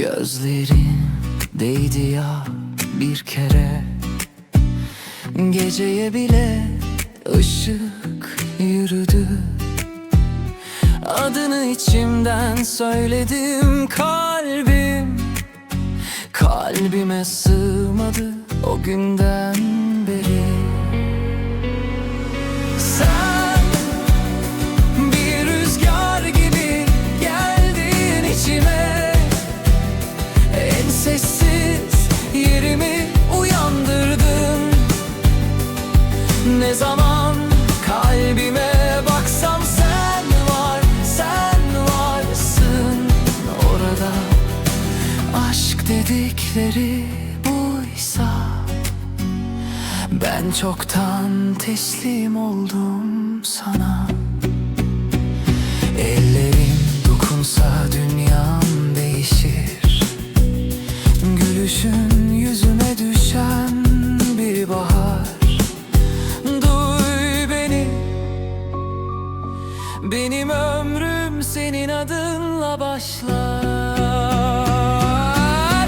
Gözlerin değdi ya bir kere. Geceye bile ışık yürüdü. Adını içimden söyledim kalbim Kalbime sığmadı o günden Ne zaman kalbime baksam sen var, sen varsın. Orada Aşk dedikleri buysa Ben çoktan teslim oldum sana. Ellerin dokunsa dünyam değişir. Gülüşün Benim ömrüm senin adınla başlar.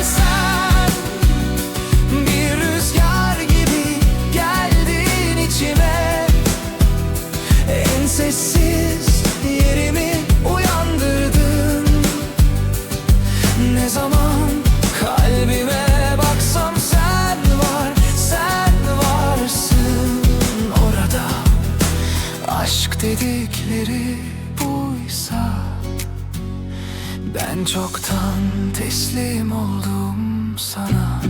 Sen bir rüzgar gibi geldin içime. En sessiz yerimi uyandırdın. Ne zaman Aşk dedikleri buysa Ben çoktan teslim oldum sana.